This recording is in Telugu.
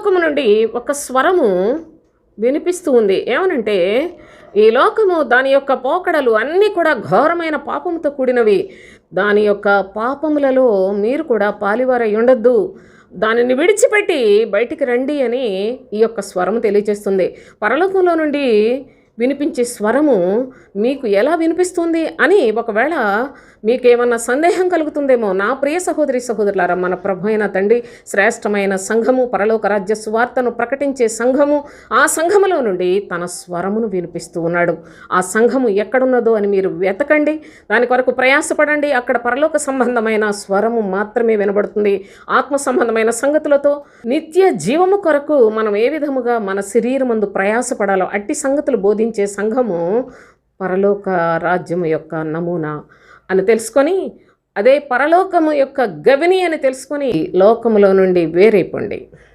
పరలోకము నుండి ఒక స్వరము వినిపిస్తూ ఉంది. ఏమనంటే ఈ లోకము దాని యొక్క పోకడలు అన్నీ కూడా ఘోరమైన పాపముతో కూడినవి. దాని యొక్క పాపములలో మీరు కూడా పాలివారై ఉండొద్దు. దానిని విడిచిపెట్టి బయటికి రండి అని ఈ యొక్క స్వరము తెలియజేస్తుంది. పరలోకంలో నుండి వినిపించే స్వరము మీకు ఎలా వినిపిస్తుంది అని ఒకవేళ మీకేమన్నా సందేహం కలుగుతుందేమో నా ప్రియ సహోదరి సహోదరులారా మన ప్రభు అయిన తండ్రి శ్రేష్టమైన సంఘము పరలోక రాజ్య సువార్తను ప్రకటించే సంఘము ఆ సంఘములో నుండి తన స్వరమును వినిపిస్తూ ఉన్నాడు. ఆ సంఘము ఎక్కడున్నదో అని మీరు వెతకండి. దాని కొరకు ప్రయాసపడండి. అక్కడ పరలోక సంబంధమైన స్వరము మాత్రమే వినబడుతుంది. ఆత్మ సంబంధమైన సంగతులతో నిత్య జీవము కొరకు మనం ఏ విధముగా మన శరీరమందు ప్రయాసపడాలో అట్టి సంగతులు బోధించే సంఘము పరలోక రాజ్యము యొక్క నమూనా అని తెలుసుకొని అదే పరలోకము యొక్క గవిని అని తెలుసుకొని లోకములో నుండి వేరైపోండి